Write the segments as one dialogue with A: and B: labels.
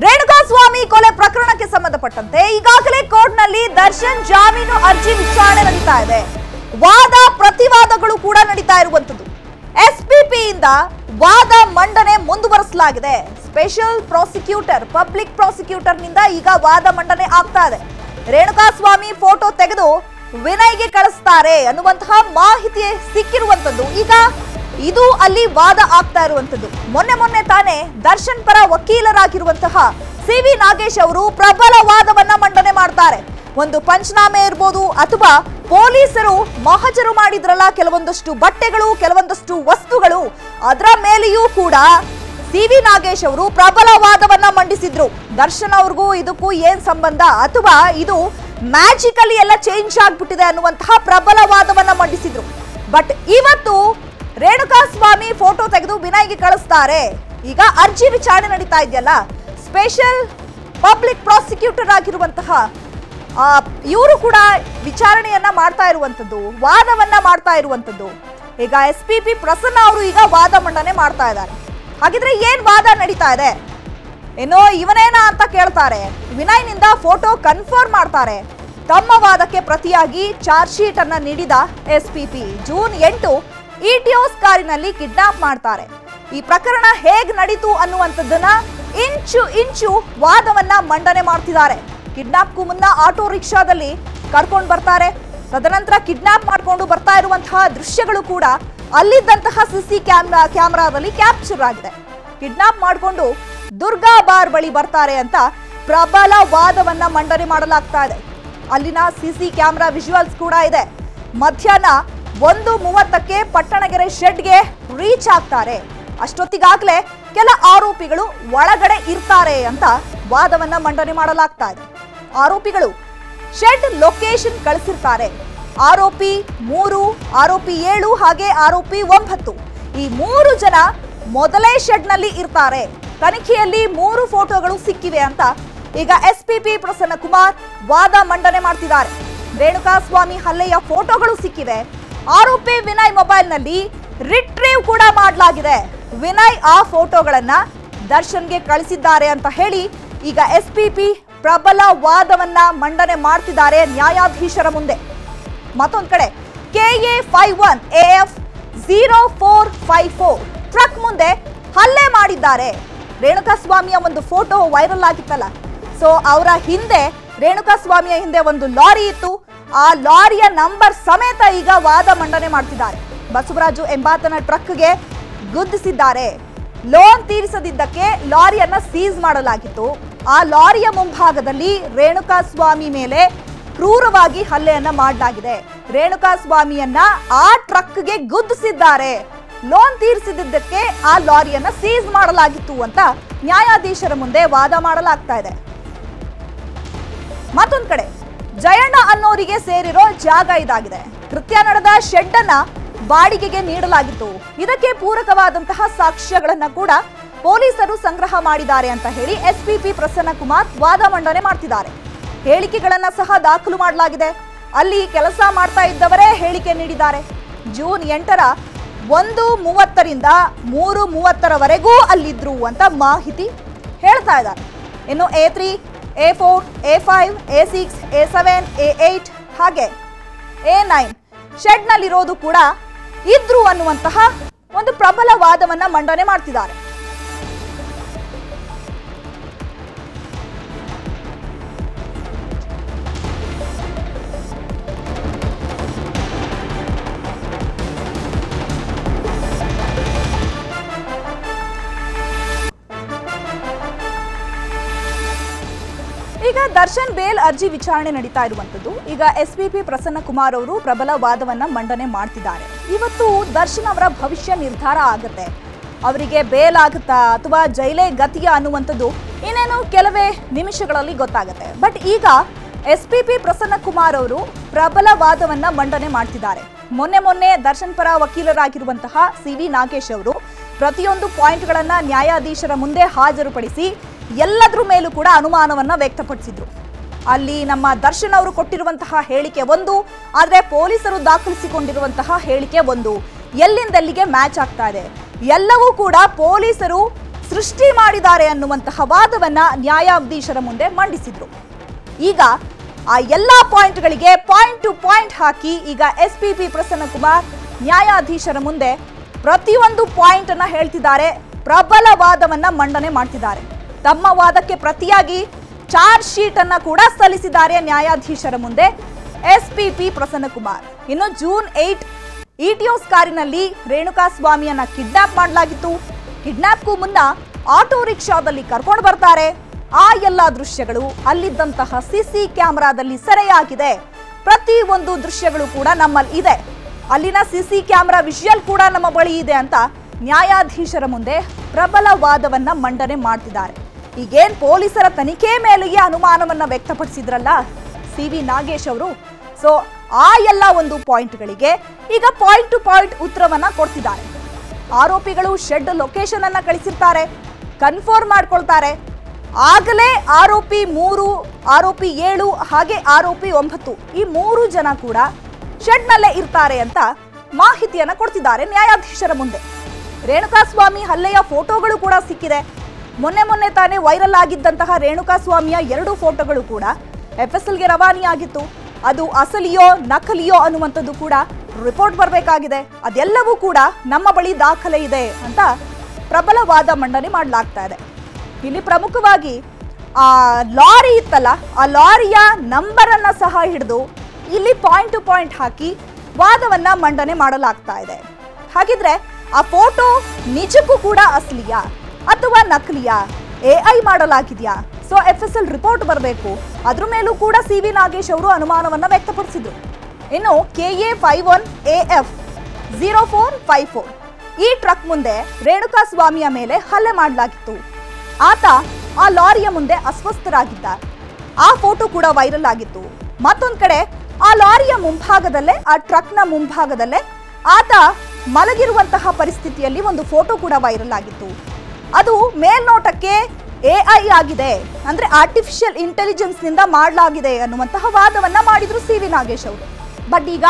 A: ರೇಣುಕಾಸ್ವಾಮಿ ಕೊಲೆ ಪ್ರಕರಣಕ್ಕೆ ಸಂಬಂಧಪಟ್ಟಂತೆ ಈಗಾಗಲೇ ಕೋರ್ಟ್ನಲ್ಲಿ ದರ್ಶನ್ ಜಾಮೀನು ಅರ್ಜಿ ವಿಚಾರಣೆ ನಡೀತಾ ಇದೆ. ವಾದ, ಪ್ರತಿವಾದಗಳು ಕೂಡ ನಡೀತಾ ಇರುವಂತದ್ದು ಎಸ್ಪಿಪಿಯಿಂದ ವಾದ ಮಂಡನೆ ಮುಂದುವರೆಸಲಾಗಿದೆ. ಸ್ಪೆಷಲ್ ಪ್ರಾಸಿಕ್ಯೂಟರ್, ಪಬ್ಲಿಕ್ ಪ್ರಾಸಿಕ್ಯೂಟರ್ನಿಂದ ಈಗ ವಾದ ಮಂಡನೆ ಆಗ್ತಾ ಇದೆ. ರೇಣುಕಾಸ್ವಾಮಿ ಫೋಟೋ ತೆಗೆದು ವಿನಯ್ಗೆ ಕಳಿಸ್ತಾರೆ ಅನ್ನುವಂತಹ ಮಾಹಿತಿ ಸಿಕ್ಕಿರುವಂತದ್ದು ಈಗ ಇದು ಅಲ್ಲಿ ವಾದ ಆಗ್ತಾ ಇರುವಂತದ್ದು ಮೊನ್ನೆ ಮೊನ್ನೆ ತಾನೇ ದರ್ಶನ್ ಪರ ವಕೀಲರಾಗಿರುವಂತಹ ಸಿ ವಿ ನಾಗೇಶ್ ಅವರು ಪ್ರಬಲ ವಾದವನ್ನ ಮಂಡನೆ ಮಾಡ್ತಾರೆ. ಒಂದು ಪಂಚನಾಮೆ ಇರ್ಬೋದು ಅಥವಾ ಪೊಲೀಸರು ಮಹಜರು ಮಾಡಿದ್ರಲ್ಲ ಕೆಲವೊಂದಷ್ಟು ಬಟ್ಟೆಗಳು, ಕೆಲವೊಂದಷ್ಟು ವಸ್ತುಗಳು, ಅದರ ಮೇಲೆಯೂ ಕೂಡ ಸಿ ವಿ ನಾಗೇಶ್ ಅವರು ಪ್ರಬಲ ವಾದವನ್ನ ಮಂಡಿಸಿದ್ರು. ದರ್ಶನ್ ಅವ್ರಿಗೂ ಇದಕ್ಕೂ ಏನ್ ಸಂಬಂಧ? ಅಥವಾ ಇದು ಮ್ಯಾಜಿಕಲಿ ಎಲ್ಲ ಚೇಂಜ್ ಆಗ್ಬಿಟ್ಟಿದೆ ಅನ್ನುವಂತಹ ಪ್ರಬಲ ವಾದವನ್ನ ಮಂಡಿಸಿದ್ರು. ಬಟ್ ಇವತ್ತು ರೇಣುಕಾಸ್ವಾಮಿ ಫೋಟೋ ತೆಗೆದು ವಿನಾಯಿಗೆ ಕಳಿಸ್ತಾರೆ. ಈಗ ಅರ್ಜಿ ವಿಚಾರಣೆ ನಡೀತಾ ಇದೆಯಲ್ಲ? ಸ್ಪೆಷಲ್ ಪಬ್ಲಿಕ್ ಪ್ರಾಸಿಕ್ಯೂಟರ್ ಆಗಿರುವಂತಹ ಇವರು ಕೂಡ ವಿಚಾರಣೆಯನ್ನ ಮಾಡ್ತಾ ಇರುವಂತದ್ದು, ವಾದವನ್ನ ಮಾಡ್ತಾ ಇರುವಂತದ್ದು. ಈಗ ಎಸ್ ಪಿ ಪಿ ಪ್ರಸನ್ನ ಅವರು ಈಗ ವಾದ ಮಂಡನೆ ಮಾಡ್ತಾ ಇದ್ದಾರೆ. ಹಾಗಿದ್ರೆ ಏನ್ ವಾದ ನಡೀತಾ ಇದೆ? ಏನೋ ಇವನೇನಾ ಅಂತ ಕೇಳ್ತಾರೆ. ವಿನಯ್ನಿಂದ ಫೋಟೋ ಕನ್ಫರ್ಮ್ ಮಾಡ್ತಾರೆ. ತಮ್ಮ ವಾದಕ್ಕೆ ಪ್ರತಿಯಾಗಿ ಚಾರ್ಜ್ ಶೀಟ್ ಅನ್ನ ನೀಡಿದ ಪಿ ಜೂನ್ ಎಂಟು ಇಟಿಒಸ್ ಕಾರಿನಲ್ಲಿ ಕಿಡ್ನಾಪ್ ಮಾಡ್ತಾರೆ. ಈ ಪ್ರಕರಣ ಹೇಗ್ ನಡೀತು ಅನ್ನುವಂಥದ್ದನ್ನ ಇಂಚು ಇಂಚು ವಾದವನ್ನ ಮಂಡನೆ ಮಾಡ್ತಿದ್ದಾರೆ. ಕಿಡ್ನಾಪ್ಗೂ ಮುನ್ನ ಆಟೋ ರಿಕ್ಷಾದಲ್ಲಿ ಕರ್ಕೊಂಡು ಬರ್ತಾರೆ. ತದನಂತರ ಕಿಡ್ನಾಪ್ ಮಾಡಿಕೊಂಡು ಬರ್ತಾ ಇರುವಂತಹ ದೃಶ್ಯಗಳು ಕೂಡ ಅಲ್ಲಿದ್ದಂತಹ ಸಿಸಿ ಕ್ಯಾಮ್ರಾ ಕ್ಯಾಮ್ರಾದಲ್ಲಿ ಕ್ಯಾಪ್ಚರ್ ಆಗಿದೆ. ಕಿಡ್ನಾಪ್ ಮಾಡಿಕೊಂಡು ದುರ್ಗಾ ಬಾರ್ ಬಳಿ ಬರ್ತಾರೆ ಅಂತ ಪ್ರಬಲ ವಾದವನ್ನ ಮಂಡನೆ ಮಾಡಲಾಗ್ತಾ ಇದೆ. ಅಲ್ಲಿನ ಸಿಸಿ ಕ್ಯಾಮ್ರಾ ವಿಜುವಲ್ಸ್ ಕೂಡ ಇದೆ. ಮಧ್ಯಾಹ್ನ ಒಂದು ಮೂವತ್ತಕ್ಕೆ ಪಟ್ಟಣಗೆರೆ ಶೆಡ್ಗೆ ರೀಚ್ ಆಗ್ತಾರೆ. ಅಷ್ಟೊತ್ತಿಗಾಗಲೇ ಕೆಲ ಆರೋಪಿಗಳು ಒಳಗಡೆ ಇರ್ತಾರೆ ಅಂತ ವಾದವನ್ನ ಮಂಡನೆ ಮಾಡಲಾಗ್ತಾ ಇದೆ. ಆರೋಪಿಗಳು ಶೆಡ್ ಲೊಕೇಶನ್ ಕಳಿಸಿರ್ತಾರೆ. ಆರೋಪಿ ಮೂರು, ಆರೋಪಿ ಏಳು ಹಾಗೆ ಆರೋಪಿ ಒಂಬತ್ತು. ಈ ಮೂರು ಜನ ಮೊದಲೇ ಶೆಡ್ನಲ್ಲಿ ಇರ್ತಾರೆ. ತನಿಖೆಯಲ್ಲಿ ಮೂರು ಫೋಟೋಗಳು ಸಿಕ್ಕಿವೆ ಅಂತ ಈಗ ಎಸ್ಪಿಪಿ ಪ್ರಸನ್ನ ಕುಮಾರ್ ವಾದ ಮಂಡನೆ ಮಾಡ್ತಿದ್ದಾರೆ. ರೇಣುಕಾಸ್ವಾಮಿ ಹಲ್ಲೆಯ ಫೋಟೋಗಳು ಸಿಕ್ಕಿವೆ. ಆರೋಪಿ ವಿನಯ್ ಮೊಬೈಲ್ನಲ್ಲಿ ರಿಟ್ರೀವ್ ಕೂಡ ಮಾಡಲಾಗಿದೆ. ವಿನಯ್ ಆ ಫೋಟೋಗಳನ್ನ ದರ್ಶನ್ಗೆ ಕಳಿಸಿದ್ದಾರೆ ಅಂತ ಹೇಳಿ ಈಗ ಎಸ್ಪಿಪಿ ಪ್ರಬಲ ವಾದವನ್ನ ಮಂಡನೆ ಮಾಡ್ತಿದ್ದಾರೆ ನ್ಯಾಯಾಧೀಶರ ಮುಂದೆ. ಮತ್ತೊಂದು ಕಡೆ KA five one F zero four five four truck ಮುಂದೆ ಹಲ್ಲೆ ಮಾಡಿದ್ದಾರೆ. ರೇಣುಕಾಸ್ವಾಮಿಯ ಒಂದು ಫೋಟೋ ವೈರಲ್ ಆಗಿತ್ತಲ್ಲ. ಸೊ, ಅವರ ಹಿಂದೆ, ರೇಣುಕಾಸ್ವಾಮಿಯ ಹಿಂದೆ ಒಂದು ಲಾರಿ ಇತ್ತು. ಆ ಲಾರಿಯ ನಂಬರ್ ಸಮೇತ ಈಗ ವಾದ ಮಂಡನೆ ಮಾಡ್ತಿದ್ದಾರೆ. ಬಸವರಾಜು ಎಂಬಾತನ ಟ್ರಕ್ಗೆ ಗುದ್ದಿಸಿದ್ದಾರೆ. ಲೋನ್ ತೀರಿಸದಿದ್ದಕ್ಕೆ ಲಾರಿಯನ್ನ ಸೀಸ್ ಮಾಡಲಾಗಿತ್ತು. ಆ ಲಾರಿಯ ಮುಂಭಾಗದಲ್ಲಿ ರೇಣುಕಾಸ್ವಾಮಿ ಮೇಲೆ ಕ್ರೂರವಾಗಿ ಹಲ್ಲೆಯನ್ನ ಮಾಡಲಾಗಿದೆ. ರೇಣುಕಾಸ್ವಾಮಿಯನ್ನ ಆ ಟ್ರಕ್ಗೆ ಗುದ್ದಿಸಿದ್ದಾರೆ. ಲೋನ್ ತೀರಿಸಿದ್ದಕ್ಕೆ ಆ ಲಾರಿಯನ್ನ ಸೀಸ್ ಮಾಡಲಾಗಿತ್ತು ಅಂತ ನ್ಯಾಯಾಧೀಶರ ಮುಂದೆ ವಾದ ಮಾಡಲಾಗ್ತಾ ಇದೆ. ಮತ್ತೊಂದು ಕಡೆ ಜಯಣ್ಣ ಅನ್ನೋರಿಗೆ ಸೇರಿರೋ ಜಾಗ ಇದಾಗಿದೆ. ಕೃತ್ಯ ನಡೆದ ಶೆಡ್ ಅನ್ನ ಬಾಡಿಗೆಗೆ ನೀಡಲಾಗಿತ್ತು. ಇದಕ್ಕೆ ಪೂರಕವಾದಂತಹ ಸಾಕ್ಷ್ಯಗಳನ್ನ ಕೂಡ ಪೊಲೀಸರು ಸಂಗ್ರಹ ಮಾಡಿದ್ದಾರೆ ಅಂತ ಹೇಳಿ ಎಸ್ಪಿಪಿ ಪ್ರಸನ್ನ ಕುಮಾರ್ ವಾದ ಮಂಡನೆ ಮಾಡ್ತಿದ್ದಾರೆ. ಹೇಳಿಕೆಗಳನ್ನ ಸಹ ದಾಖಲು ಮಾಡಲಾಗಿದೆ. ಅಲ್ಲಿ ಕೆಲಸ ಮಾಡ್ತಾ ಇದ್ದವರೇ ಹೇಳಿಕೆ ನೀಡಿದ್ದಾರೆ. ಜೂನ್ ಎಂಟರ ಒಂದು ಮೂವತ್ತರಿಂದ ಮೂರು ಮೂವತ್ತರವರೆಗೂ ಅಲ್ಲಿದ್ರು ಅಂತ ಮಾಹಿತಿ ಹೇಳ್ತಾ ಇದ್ದಾರೆ. ಇನ್ನು A A four A five A six A seven A eight ಹಾಗೆ. ಎ ನೈನ್ ಶೆಡ್ನಲ್ಲಿರೋದು ಕೂಡ ಇದ್ರು ಅನ್ನುವಂತಹ ಒಂದು ಪ್ರಬಲ ವಾದವನ್ನು ಮಂಡನೆ ಮಾಡ್ತಿದ್ದಾರೆ. ದರ್ಶನ್ ಬೇಲ್ ಅರ್ಜಿ ವಿಚಾರಣೆ ನಡೀತಾ ಇರುವಂತದ್ದು ಈಗ S P P Prasanna Kumar ಅವರು ಪ್ರಬಲ ವಾದವನ್ನ ಮಂಡನೆ ಮಾಡ್ತಿದ್ದಾರೆ. ಇವತ್ತು ದರ್ಶನ್ ಅವರ ಭವಿಷ್ಯ ನಿರ್ಧಾರ ಆಗುತ್ತೆ. ಅವರಿಗೆ ಬೇಲ್ ಆಗುತ್ತಾ ಅಥವಾ ಜೈಲೇ ಗತಿಯ ಅನ್ನುವಂಥದ್ದು ಇನ್ನೇನು ಕೆಲವೇ ನಿಮಿಷಗಳಲ್ಲಿ ಗೊತ್ತಾಗುತ್ತೆ. ಬಟ್ ಈಗ S P P Prasanna Kumar ಅವರು ಪ್ರಬಲ ವಾದವನ್ನ ಮಂಡನೆ ಮಾಡ್ತಿದ್ದಾರೆ. ಮೊನ್ನೆ ಮೊನ್ನೆ ದರ್ಶನ್ ಪರ ವಕೀಲರಾಗಿರುವಂತಹ ಸಿ ವಿ ನಾಗೇಶ್ ಅವರು ಪ್ರತಿಯೊಂದು ಪಾಯಿಂಟ್ಗಳನ್ನ ನ್ಯಾಯಾಧೀಶರ ಮುಂದೆ ಹಾಜರುಪಡಿಸಿ ಎಲ್ಲದ್ರ ಮೇಲೂ ಕೂಡ ಅನುಮಾನವನ್ನು ವ್ಯಕ್ತಪಡಿಸಿದ್ರು. ಅಲ್ಲಿ ನಮ್ಮ ದರ್ಶನ್ ಅವರು ಕೊಟ್ಟಿರುವಂತಹ ಹೇಳಿಕೆ ಒಂದು, ಆದರೆ ಪೊಲೀಸರು ದಾಖಲಿಸಿಕೊಂಡಿರುವಂತಹ ಹೇಳಿಕೆ ಒಂದು. ಎಲ್ಲಿಂದೆಲ್ಲಿಗೆ ಮ್ಯಾಚ್ ಆಗ್ತಾ ಇದೆ? ಎಲ್ಲವೂ ಕೂಡ ಪೊಲೀಸರು ಸೃಷ್ಟಿ ಮಾಡಿದ್ದಾರೆ ಅನ್ನುವಂತಹ ವಾದವನ್ನ ನ್ಯಾಯಾಧೀಶರ ಮುಂದೆ ಮಂಡಿಸಿದ್ರು. ಈಗ ಆ ಎಲ್ಲಾ ಪಾಯಿಂಟ್ಗಳಿಗೆ ಪಾಯಿಂಟ್ ಟು ಪಾಯಿಂಟ್ ಹಾಕಿ ಈಗ ಎಸ್ ಪಿ ಪಿ ಪ್ರಸನ್ನಕುಮಾರ್ ನ್ಯಾಯಾಧೀಶರ ಮುಂದೆ ಪ್ರತಿಯೊಂದು ಪಾಯಿಂಟ್ ಅನ್ನ ಹೇಳ್ತಿದ್ದಾರೆ. ಪ್ರಬಲ ವಾದವನ್ನ ಮಂಡನೆ ಮಾಡ್ತಿದ್ದಾರೆ. ತಮ್ಮ ವಾದಕ್ಕೆ ಪ್ರತಿಯಾಗಿ ಚಾರ್ಜ್ ಶೀಟ್ ಅನ್ನ ಕೂಡ ಸಲ್ಲಿಸಿದ್ದಾರೆ ನ್ಯಾಯಾಧೀಶರ ಮುಂದೆ ಎಸ್ ಪಿ ಪಿ ಪ್ರಸನ್ನಕುಮಾರ್. ಇನ್ನು ಜೂನ್ ಏಟ್ ಇಟಿಯೋಸ್ ಕಾರಿನಲ್ಲಿ ರೇಣುಕಾ ಸ್ವಾಮಿಯನ್ನ ಕಿಡ್ನಾಪ್ ಮಾಡಲಾಗಿತ್ತು. ಕಿಡ್ನಾಪ್ಗೂ ಮುನ್ನ ಆಟೋ ರಿಕ್ಷಾದಲ್ಲಿ ಕರ್ಕೊಂಡು ಬರ್ತಾರೆ. ಆ ಎಲ್ಲ ದೃಶ್ಯಗಳು ಅಲ್ಲಿದ್ದಂತಹ ಸಿಸಿ ಕ್ಯಾಮೆರಾದಲ್ಲಿ ಸೆರೆಯಾಗಿದೆ. ಪ್ರತಿ ಒಂದು ದೃಶ್ಯಗಳು ಕೂಡ ನಮ್ಮಲ್ಲಿ ಇದೆ. ಅಲ್ಲಿನ ಸಿಸಿ ಕ್ಯಾಮೆರಾ ವಿಷಯಲ್ ಕೂಡ ನಮ್ಮ ಬಳಿ ಇದೆ ಅಂತ ನ್ಯಾಯಾಧೀಶರ ಮುಂದೆ ಪ್ರಬಲ ವಾದವನ್ನ ಮಂಡನೆ ಮಾಡ್ತಿದ್ದಾರೆ. ಈಗೇನ್ ಪೊಲೀಸರ ತನಿಖೆ ಮೇಲೆಯೇ ಅನುಮಾನವನ್ನ ವ್ಯಕ್ತಪಡಿಸಿದ್ರಲ್ಲ? ಸಿ ವಿ ನಾಗೇಶ್ ಅವರು. ಸೊ ಆ ಎಲ್ಲ ಒಂದು ಪಾಯಿಂಟ್ಗಳಿಗೆ ಈಗ ಪಾಯಿಂಟ್ ಟು ಪಾಯಿಂಟ್ ಉತ್ತರವನ್ನ ಕೊಡ್ತಿದ್ದಾರೆ. ಆರೋಪಿಗಳು ಶೆಡ್ ಲೊಕೇಶನ್ ಅನ್ನ ಕಳಿಸಿರ್ತಾರೆ, ಕನ್ಫರ್ಮ್ ಮಾಡ್ಕೊಳ್ತಾರೆ. ಆಗಲೇ ಆರೋಪಿ ಮೂರು, ಆರೋಪಿ ಏಳು, ಹಾಗೆ ಆರೋಪಿ ಒಂಬತ್ತು, ಈ ಮೂರು ಜನ ಕೂಡ ಶೆಡ್ನಲ್ಲೇ ಇರ್ತಾರೆ ಅಂತ ಮಾಹಿತಿಯನ್ನ ಕೊಡ್ತಿದ್ದಾರೆ ನ್ಯಾಯಾಧೀಶರ ಮುಂದೆ. ರೇಣುಕಾಸ್ವಾಮಿ ಹಲ್ಲೆಯ ಫೋಟೋಗಳು ಕೂಡ ಸಿಕ್ಕಿದೆ. ಮೊನ್ನೆ ಮೊನ್ನೆ ತಾನೇ ವೈರಲ್ ಆಗಿದ್ದಂತಹ ರೇಣುಕಾ ಸ್ವಾಮಿಯ ಎರಡು ಫೋಟೋಗಳು ಕೂಡ ಎಫ್ ಎಸ್ ಎಲ್ಗೆ ರವಾನೆಯಾಗಿತ್ತು. ಅದು ಅಸಲಿಯೋ ನಕಲಿಯೋ ಅನ್ನುವಂಥದ್ದು ಕೂಡ ರಿಪೋರ್ಟ್ ಬರಬೇಕಾಗಿದೆ. ಅದೆಲ್ಲವೂ ಕೂಡ ನಮ್ಮ ಬಳಿ ದಾಖಲೆ ಇದೆ ಅಂತ ಪ್ರಬಲವಾದ ಮಂಡನೆ ಮಾಡಲಾಗ್ತಾ ಇದೆ. ಇಲ್ಲಿ ಪ್ರಮುಖವಾಗಿ ಆ ಲಾರಿ ಇತ್ತಲ್ಲ, ಆ ಲಾರಿಯ ನಂಬರನ್ನು ಸಹ ಹಿಡಿದು ಇಲ್ಲಿ ಪಾಯಿಂಟ್ ಟು ಪಾಯಿಂಟ್ ಹಾಕಿ ವಾದವನ್ನು ಮಂಡನೆ ಮಾಡಲಾಗ್ತಾ ಇದೆ. ಹಾಗಿದ್ರೆ ಆ ಫೋಟೋ ನಿಜಕ್ಕೂ ಕೂಡ ಅಸಲಿಯಾ? ಅಥವಾ ನಕಲಿಯಾ? A I ಮಾಡಲಾಗಿದೆಯಾ? So F S L report ಬರಬೇಕು. ಅದ್ರ ಮೇಲೂ ಕೂಡ ಸಿ ವಿ ನಾಗೇಶ್ ಅವರು ಅನುಮಾನವನ್ನು ವ್ಯಕ್ತಪಡಿಸಿದ್ರು. ಇನ್ನು K A five one A F zero four five four ಈ ಟ್ರಕ್ ಮುಂದೆ ರೇಣುಕಾ ಸ್ವಾಮಿಯ ಮೇಲೆ ಹಲ್ಲೆ ಮಾಡಲಾಗಿತ್ತು. ಆತ ಆ ಲಾರಿಯ ಮುಂದೆ ಅಸ್ವಸ್ಥರಾಗಿದ್ದ. ಆ ಫೋಟೋ ಕೂಡ ವೈರಲ್ ಆಗಿತ್ತು. ಮತ್ತೊಂದು ಕಡೆ, ಆ ಲಾರಿಯ ಮುಂಭಾಗದಲ್ಲೇ, ಆ ಟ್ರಕ್ನ ಮುಂಭಾಗದಲ್ಲೇ ಆತ ಮಲಗಿರುವಂತಹ ಪರಿಸ್ಥಿತಿಯಲ್ಲಿ ಒಂದು ಫೋಟೋ ಕೂಡ ವೈರಲ್ ಆಗಿತ್ತು. ಅದು ಮೇಲ್ನೋಟಕ್ಕೆ ಎ ಐ ಆಗಿದೆ. ಅಂದ್ರೆ ಆರ್ಟಿಫಿಷಿಯಲ್ ಇಂಟೆಲಿಜೆನ್ಸ್ನಿಂದ ಮಾಡಲಾಗಿದೆ ಅನ್ನುವಂತಹ ವಾದವನ್ನ ಮಾಡಿದ್ರು ಸಿ ವಿ ನಾಗೇಶ್ ಅವರು. ಬಟ್ ಈಗ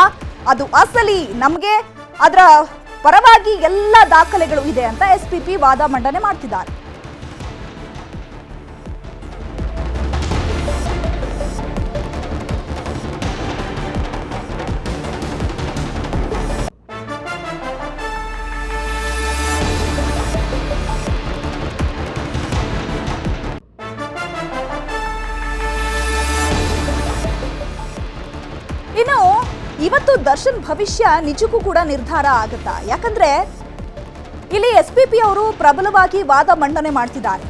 A: ಅದು ಅಸಲಿ ನಮಗೆ ಅದರ ಪರವಾಗಿ ಎಲ್ಲ ದಾಖಲೆಗಳು ಇದೆ ಅಂತ ಎಸ್ ಪಿ ಪಿ ವಾದ ಮಂಡನೆ ಮಾಡ್ತಿದ್ದಾರೆ. ಭವಿಷ್ಯ ನಿಜಕ್ಕೂ ಕೂಡ ನಿರ್ಧಾರ ಆಗುತ್ತಾ? ಯಾಕಂದ್ರೆ ಇಲ್ಲಿ ಎಸ್ ಪಿ ಪಿ ಅವರು ಪ್ರಬಲವಾಗಿ ವಾದ ಮಂಡನೆ ಮಾಡ್ತಿದ್ದಾರೆ.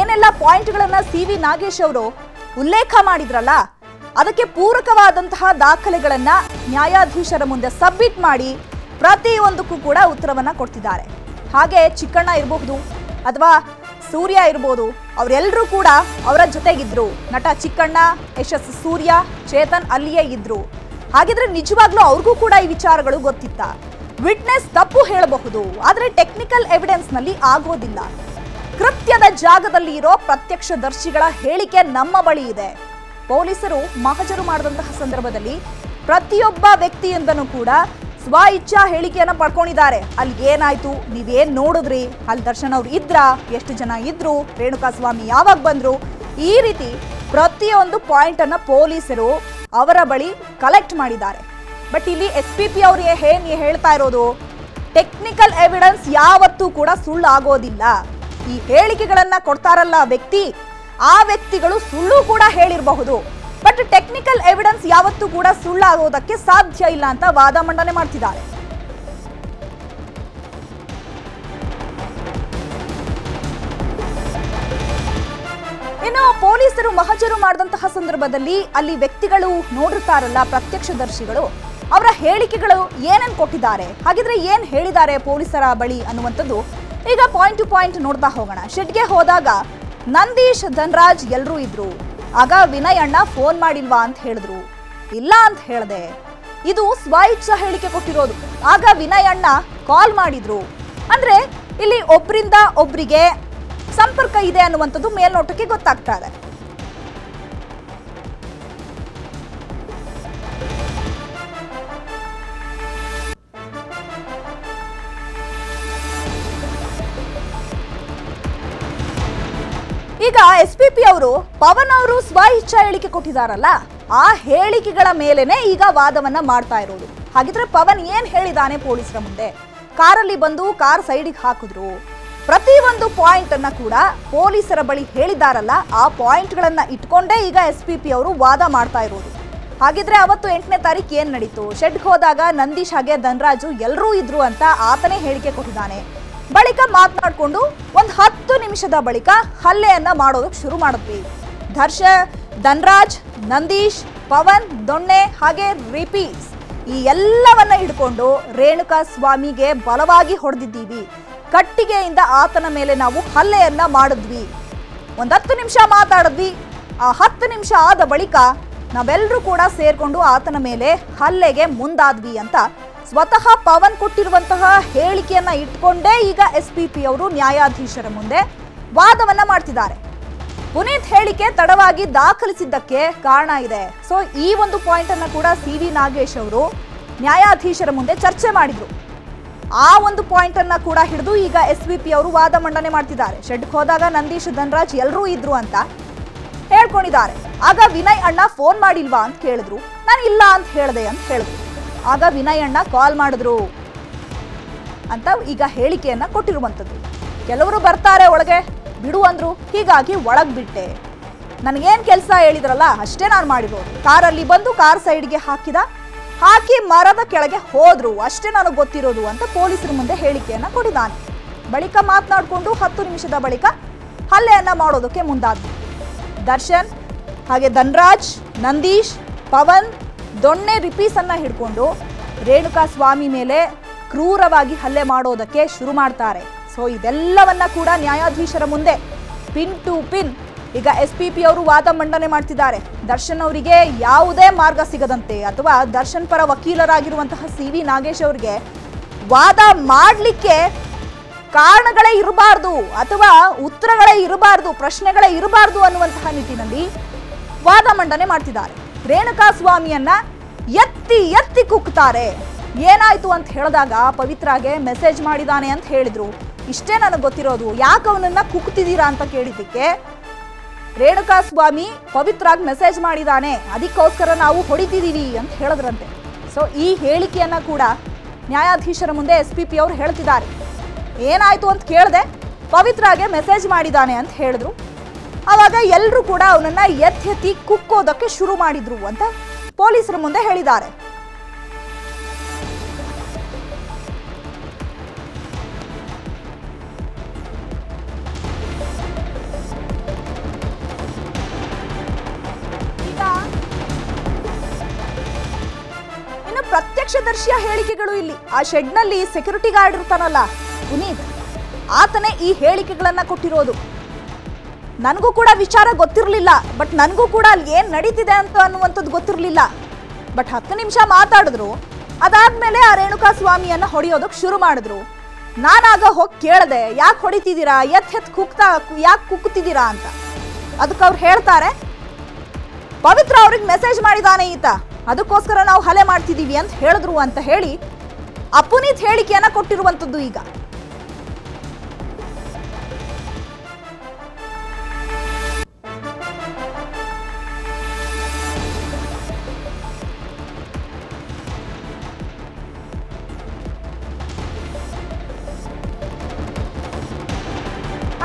A: ಏನೆಲ್ಲ ಪಾಯಿಂಟ್ಗಳನ್ನ ಸಿ ವಿ ನಾಗೇಶ್ ಅವರು ಉಲ್ಲೇಖ ಮಾಡಿದ್ರಲ್ಲ, ಅದಕ್ಕೆ ಪೂರಕವಾದಂತಹ ದಾಖಲೆಗಳನ್ನ ನ್ಯಾಯಾಧೀಶರ ಮುಂದೆ ಸಬ್ಮಿಟ್ ಮಾಡಿ ಪ್ರತಿಯೊಂದಕ್ಕೂ ಕೂಡ ಉತ್ತರವನ್ನ ಕೊಡ್ತಿದ್ದಾರೆ. ಹಾಗೆ ಚಿಕ್ಕಣ್ಣ ಇರಬಹುದು ಅಥವಾ ಸೂರ್ಯ ಇರ್ಬೋದು ಅವರೆಲ್ಲರೂ ಕೂಡ ಅವರ ಜೊತೆಗಿದ್ರು. ನಟ ಚಿಕ್ಕಣ್ಣ ಯಶಸ್ ಸೂರ್ಯ, ಚೇತನ್ ಅಲ್ಲಿಯೇ ಇದ್ರು. ಹಾಗಿದ್ರೆ ನಿಜವಾಗ್ಲೂ ಅವ್ರಿಗೂ ಕೂಡ ಈ ವಿಚಾರಗಳು ಗೊತ್ತಿತ್ತ. ವಿಟ್ನೆಸ್ ತಪ್ಪು ಹೇಳಬಹುದು, ಆದರೆ ಟೆಕ್ನಿಕಲ್ ಎವಿಡೆನ್ಸ್ನಲ್ಲಿ ಆಗೋದಿಲ್ಲ. ಕೃತ್ಯದ ಜಾಗದಲ್ಲಿ ಇರೋ ಪ್ರತ್ಯಕ್ಷದರ್ಶಿಗಳ ಹೇಳಿಕೆ ನಮ್ಮ ಬಳಿ ಇದೆ. ಪೊಲೀಸರು ಮಹಜರು ಮಾಡಿದಂತಹ ಸಂದರ್ಭದಲ್ಲಿ ಪ್ರತಿಯೊಬ್ಬ ವ್ಯಕ್ತಿಯಿಂದನೂ ಕೂಡ ಸ್ವ ಇಚ್ಛಾ ಹೇಳಿಕೆಯನ್ನ ಪಡ್ಕೊಂಡಿದ್ದಾರೆ. ಅಲ್ಲಿ ಏನಾಯ್ತು? ನೀವೇನ್ ನೋಡಿದ್ರಿ? ಅಲ್ಲಿ ದರ್ಶನ್ ಅವ್ರು ಇದ್ರಾ? ಎಷ್ಟು ಜನ ಇದ್ರು? ರೇಣುಕಾ ಸ್ವಾಮಿ ಯಾವಾಗ ಬಂದ್ರು? ಈ ರೀತಿ ಪ್ರತಿಯೊಂದು ಪಾಯಿಂಟ್ ಅನ್ನ ಪೊಲೀಸರು ಅವರ ಬಳಿ ಕಲೆಕ್ಟ್ ಮಾಡಿದ್ದಾರೆ. ಬಟ್ ಇಲ್ಲಿ ಎಸ್ ಪಿ ಪಿ ಅವ್ರಿಗೆ ಏನ್ ಹೇಳ್ತಾ ಇರೋದು? ಟೆಕ್ನಿಕಲ್ ಎವಿಡೆನ್ಸ್ ಯಾವತ್ತೂ ಕೂಡ ಸುಳ್ಳು ಆಗೋದಿಲ್ಲ ಈ ಹೇಳಿಕೆಗಳನ್ನ ಕೊಡ್ತಾರಲ್ಲ ವ್ಯಕ್ತಿ, ಆ ವ್ಯಕ್ತಿಗಳು ಸುಳ್ಳು ಕೂಡ ಹೇಳಿರಬಹುದು. ಬಟ್ ಟೆಕ್ನಿಕಲ್ ಎವಿಡೆನ್ಸ್ ಯಾವತ್ತೂ ಕೂಡ ಸುಳ್ಳಾಗೋದಕ್ಕೆ ಸಾಧ್ಯ ಇಲ್ಲ ಅಂತ ವಾದ ಮಂಡನೆ ಮಾಡ್ತಿದ್ದಾರೆ. ಇನ್ನು ಪೊಲೀಸರು ಮಹಜರು ಮಾಡಿದಂತಹ ಸಂದರ್ಭದಲ್ಲಿ ಅಲ್ಲಿ ವ್ಯಕ್ತಿಗಳು ನೋಡಿರ್ತಾರಲ್ಲ, ಪ್ರತ್ಯಕ್ಷದರ್ಶಿಗಳು. ಅವರ ಹೇಳಿಕೆಗಳು ಏನೇನ್ ಕೊಟ್ಟಿದ್ದಾರೆ? ಹಾಗಿದ್ರೆ ಏನ್ ಹೇಳಿದ್ದಾರೆ ಪೊಲೀಸರ ಬಳಿ ಅನ್ನುವಂಥದ್ದು ಈಗ ಪಾಯಿಂಟ್ ಟು ಪಾಯಿಂಟ್ ನೋಡ್ತಾ ಹೋಗೋಣ. ಶೆಡ್ಗೆ ಹೋದಾಗ ನಂದೀಶ್ ಧನ್ರಾಜ್ ಎಲ್ಲರೂ ಇದ್ರು. ಆಗ ವಿನಯ್ ಅಣ್ಣ ಫೋನ್ ಮಾಡಿಲ್ವಾ ಅಂತ ಹೇಳಿದ್ರು. ಇಲ್ಲ ಅಂತ ಹೇಳಿದೆ. ಇದು ಸ್ವ ಹೇಳಿಕೆ ಕೊಟ್ಟಿರೋದು. ಆಗ ವಿನಯ್ ಅಣ್ಣ ಕಾಲ್ ಮಾಡಿದ್ರು. ಅಂದ್ರೆ ಇಲ್ಲಿ ಒಬ್ರಿಂದ ಒಬ್ರಿಗೆ ಸಂಪರ್ಕ ಇದೆ ಅನ್ನುವಂಥದ್ದು ಮೇಲ್ನೋಟಕ್ಕೆ ಗೊತ್ತಾಗ್ತಾ ಇದೆ. ಈಗ ಎಸ್ ಪಿ ಪಿ ಅವರು ಪವನ್ ಅವರು ಸ್ವ ಇಚ್ಛಾ ಹೇಳಿಕೆ ಕೊಟ್ಟಿದಾರಲ್ಲ, ಆ ಹೇಳಿಕೆಗಳ ಮೇಲೆನೆ ಈಗ ವಾದವನ್ನ ಮಾಡ್ತಾ ಇರೋದು. ಹಾಗಿದ್ರೆ ಪವನ್ ಏನ್ ಹೇಳಿದಾನೆ ಪೊಲೀಸರ ಮುಂದೆ? ಕಾರಲ್ಲಿ ಬಂದು ಕಾರ್ ಸೈಡಿಗೆ ಹಾಕಿದ್ರು. ಪ್ರತಿ ಒಂದು ಪಾಯಿಂಟ್ ಅನ್ನ ಕೂಡ ಪೊಲೀಸರ ಬಳಿ ಹೇಳಿದಾರಲ್ಲ, ಆ ಪಾಯಿಂಟ್ಗಳನ್ನು ಇಟ್ಕೊಂಡೇ ಈಗ ಎಸ್ ಪಿ ಪಿ ಅವರು ವಾದ ಮಾಡ್ತಾ ಇರೋದು. ಹಾಗಿದ್ರೆ ಅವತ್ತು ಎಂಟನೇ ತಾರೀಕು ಏನ್ ನಡೀತು? ಶೆಡ್ಗೆ ಹೋದಾಗ ನಂದೀಶ್ ಹಾಗೆ ಧನರಾಜು ಎಲ್ಲರೂ ಇದ್ರು ಅಂತ ಆತನೇ ಹೇಳಿಕೆ ಕೊಟ್ಟಿದ್ದಾನೆ. ಬಳಿಕ ಮಾತನಾಡಿಕೊಂಡು ಒಂದು ಹತ್ತು ನಿಮಿಷದ ಬಳಿಕ ಹಲ್ಲೆಯನ್ನ ಮಾಡೋದಕ್ಕೆ ಶುರು ಮಾಡಿದ್ವಿ. ದರ್ಶ, ಧನ್ರಾಜ್, ನಂದೀಶ್, ಪವನ್, ದೊಣ್ಣೆ ಹಾಗೆ ರಿಪೀಸ್ ಈ ಎಲ್ಲವನ್ನ ಹಿಡ್ಕೊಂಡು ರೇಣುಕಾ ಸ್ವಾಮಿಗೆ ಬಲವಾಗಿ ಹೊಡೆದಿದ್ದೀವಿ. ಕಟ್ಟಿಗೆಯಿಂದ ಆತನ ಮೇಲೆ ನಾವು ಹಲ್ಲೆಯನ್ನ ಮಾಡಿದ್ವಿ. ಒಂದ್ ಹತ್ತು ನಿಮಿಷ ಮಾತಾಡಿದ್ವಿ. ಆ ಹತ್ತು ನಿಮಿಷ ಆದ ಬಳಿಕ ನಾವೆಲ್ಲರೂ ಕೂಡ ಸೇರ್ಕೊಂಡು ಆತನ ಮೇಲೆ ಹಲ್ಲೆಗೆ ಮುಂದಾದ್ವಿ ಅಂತ ಸ್ವತಃ ಪವನ್ ಕೊಟ್ಟಿರುವಂತಹ ಹೇಳಿಕೆಯನ್ನ ಇಟ್ಕೊಂಡೇ ಈಗ ಎಸ್ ಪಿ ಪಿ ಅವರು ನ್ಯಾಯಾಧೀಶರ ಮುಂದೆ ವಾದವನ್ನ ಮಾಡ್ತಿದ್ದಾರೆ. ಪುನೀತ್ ಹೇಳಿಕೆ ತಡವಾಗಿ ದಾಖಲಿಸಿದ್ದಕ್ಕೆ ಕಾರಣ ಇದೆ. ಸೊ ಈ ಒಂದು ಪಾಯಿಂಟ್ ಅನ್ನ ಕೂಡ ಸಿ ವಿ ನಾಗೇಶ್ ಅವರು ನ್ಯಾಯಾಧೀಶರ ಮುಂದೆ ಚರ್ಚೆ ಮಾಡಿದ್ರು. ಆ ಒಂದು ಪಾಯಿಂಟ್ ಅನ್ನ ಕೂಡ ಹಿಡಿದು ಈಗ ಎಸ್ ವಿ ಪಿ ಅವರು ವಾದ ಮಂಡನೆ ಮಾಡ್ತಿದ್ದಾರೆ. ಶೆಡ್ಗೆ ಹೋದಾಗ ನಂದೀಶ್ ಧನರಾಜ್ ಎಲ್ಲರೂ ಇದ್ರು ಅಂತ ಹೇಳ್ಕೊಂಡಿದ್ದಾರೆ. ಆಗ ವಿನಯ್ ಅಣ್ಣ ಫೋನ್ ಮಾಡಿಲ್ವಾ ಅಂತ ಕೇಳಿದ್ರು. ನಾನು ಇಲ್ಲ ಅಂತ ಹೇಳಿದೆ ಅಂತ ಹೇಳಿದ್ರು. ಆಗ ವಿನಯ್ ಅಣ್ಣ ಕಾಲ್ ಮಾಡಿದ್ರು ಅಂತ ಈಗ ಹೇಳಿಕೆಯನ್ನ ಕೊಟ್ಟಿರುವಂಥದ್ದು. ಕೆಲವರು ಬರ್ತಾರೆ ಒಳಗೆ. ಬಿಡು ಅಂದ್ರು. ಹೀಗಾಗಿ ಒಳಗೆ ಬಿಟ್ಟೆ. ನನಗೇನು ಕೆಲಸ ಹೇಳಿದ್ರಲ್ಲ, ಅಷ್ಟೇ ನಾನು ಮಾಡಿರೋದು. ಕಾರಲ್ಲಿ ಬಂದು ಕಾರ್ ಸೈಡ್ಗೆ ಹಾಕಿದ. ಹಾಕಿ ಮರದ ಕೆಳಗೆ ಹೋದ್ರು. ಅಷ್ಟೇ ನನಗೆ ಗೊತ್ತಿರೋದು ಅಂತ ಪೊಲೀಸರ ಮುಂದೆ ಹೇಳಿಕೆಯನ್ನ ಕೊಡಿದ್ದಾನೆ ಬಳಿಕ ಮಾತನಾಡಿಕೊಂಡು ಹತ್ತು ನಿಮಿಷದ ಬಳಿಕ ಹಲ್ಲೆಯನ್ನ ಮಾಡೋದಕ್ಕೆ ಮುಂದಾದ್ರು ದರ್ಶನ್, ಹಾಗೆ ಧನ್ರಾಜ್, ನಂದೀಶ್, ಪವನ್, ದೊಣ್ಣೆ ರಿಪೀಸ್ ಅನ್ನ ಹಿಡ್ಕೊಂಡು ರೇಣುಕಾ ಸ್ವಾಮಿ ಮೇಲೆ ಕ್ರೂರವಾಗಿ ಹಲ್ಲೆ ಮಾಡೋದಕ್ಕೆ ಶುರು ಮಾಡ್ತಾರೆ. ಸೊ, ಇದೆಲ್ಲವನ್ನ ಕೂಡ ನ್ಯಾಯಾಧೀಶರ ಮುಂದೆ ಪಿನ್ ಟು ಪಿನ್ ಈಗ ಎಸ್ ಪಿ ಪಿ ಅವರು ವಾದ ಮಂಡನೆ ಮಾಡ್ತಿದ್ದಾರೆ. ದರ್ಶನ್ ಅವರಿಗೆ ಯಾವುದೇ ಮಾರ್ಗ ಸಿಗದಂತೆ ಅಥವಾ ದರ್ಶನ್ ಪರ ವಕೀಲರಾಗಿರುವಂತಹ ಸಿ ವಿ ನಾಗೇಶ್ ಅವರಿಗೆ ವಾದ ಮಾಡಲಿಕ್ಕೆ ಕಾರಣಗಳೇ ಇರಬಾರ್ದು ಅಥವಾ ಉತ್ತರಗಳೇ ಇರಬಾರ್ದು, ಪ್ರಶ್ನೆಗಳೇ ಇರಬಾರ್ದು ಅನ್ನುವಂತಹ ನಿಟ್ಟಿನಲ್ಲಿ ವಾದ ಮಂಡನೆ ಮಾಡ್ತಿದ್ದಾರೆ. ರೇಣುಕಾ ಸ್ವಾಮಿಯನ್ನ ಎತ್ತಿ ಎತ್ತಿ ಕುಕ್ತಾರೆ ಏನಾಯ್ತು ಅಂತ ಹೇಳಿದಾಗ ಪವಿತ್ರಾಗೆ ಮೆಸೇಜ್ ಮಾಡಿದಾನೆ ಅಂತ ಹೇಳಿದ್ರು. ಇಷ್ಟೇ ನನಗೆ ಗೊತ್ತಿರೋದು. ಯಾಕೆ ಅವನನ್ನ ಕುಕ್ತಿದ್ದೀರಾ ಅಂತ ಕೇಳಿದ್ದಕ್ಕೆ ರೇಣುಕಾ ಸ್ವಾಮಿ ಪವಿತ್ರಾಗಿ ಮೆಸೇಜ್ ಮಾಡಿದಾನೆ. ಅದಕ್ಕೋಸ್ಕರ ನಾವು ಹೊಡಿತಿದ್ದೀವಿ ಅಂತ ಹೇಳಿದ್ರಂತೆ. ಸೊ ಈ ಹೇಳಿಕೆಯನ್ನು ಕೂಡ ನ್ಯಾಯಾಧೀಶರ ಮುಂದೆ ಎಸ್ ಪಿ ಪಿ ಅವರು ಹೇಳ್ತಿದ್ದಾರೆ. ಏನಾಯ್ತು ಅಂತ ಕೇಳಿದೆ ಪವಿತ್ರಾಗೆ ಮೆಸೇಜ್ ಮಾಡಿದಾನೆ ಅಂತ ಹೇಳಿದ್ರು. ಆವಾಗ ಎಲ್ಲರೂ ಕೂಡ ಅವನನ್ನ ಎತ್ತಿ ಎತ್ತಿ ಕುಕ್ಕೋದಕ್ಕೆ ಶುರು ಮಾಡಿದ್ರು ಅಂತ ಪೊಲೀಸರ ಮುಂದೆ ಹೇಳಿದ್ದಾರೆ. ಪ್ರತ್ಯಕ್ಷದರ್ಶಿಯ ಹೇಳಿಕೆಗಳು ಇಲ್ಲಿ. ಆ ಶೆಡ್ನಲ್ಲಿ ಸೆಕ್ಯೂರಿಟಿ ಗಾರ್ಡ್ ಇರ್ತಾನಲ್ಲ, ಪುನೀತ್. ಆತನೇ ಈ ಹೇಳಿಕೆಗಳನ್ನ ಕೊಟ್ಟಿರೋದು. ನನಗೂ ಕೂಡ ವಿಚಾರ ಗೊತ್ತಿರಲಿಲ್ಲ, ಬಟ್ ನನಗೂ ಕೂಡ ಅಲ್ಲಿ ಏನು ನಡೀತಿದೆ ಅಂತ ಅನ್ನುವಂಥದ್ದು ಗೊತ್ತಿರಲಿಲ್ಲ. ಬಟ್ ಹತ್ತು ನಿಮಿಷ ಮಾತಾಡಿದ್ರು, ಅದಾದ್ಮೇಲೆ ಆ ರೇಣುಕಾ ಸ್ವಾಮಿಯನ್ನ ಹೊಡೆಯೋದಕ್ಕೆ ಶುರು ಮಾಡಿದ್ರು. ನಾನಾಗ ಹೋಗಿ ಕೇಳಿದೆ, ಯಾಕೆ ಹೊಡಿತಿದ್ದೀರಾ, ಎತ್ ಎತ್ ಕುಕ್ತಾ, ಯಾಕೆ ಕುಕ್ತಿದ್ದೀರಾ ಅಂತ. ಅದಕ್ಕೆ ಅವ್ರು ಹೇಳ್ತಾರೆ, ಪವಿತ್ರ ಅವ್ರಿಗೆ ಮೆಸೇಜ್ ಮಾಡಿದಾನೆ ಈತ. ಅದಕ್ಕೋಸ್ಕರ ನಾವು ಹಲೆ ಮಾಡ್ತಿದ್ದೀವಿ ಅಂತ ಹೇಳಿದ್ರು ಅಂತ ಹೇಳಿ ಅಪುನೀತ್ ಹೇಳಿಕೆಯನ್ನ ಕೊಟ್ಟಿರುವಂಥದ್ದು ಈಗ.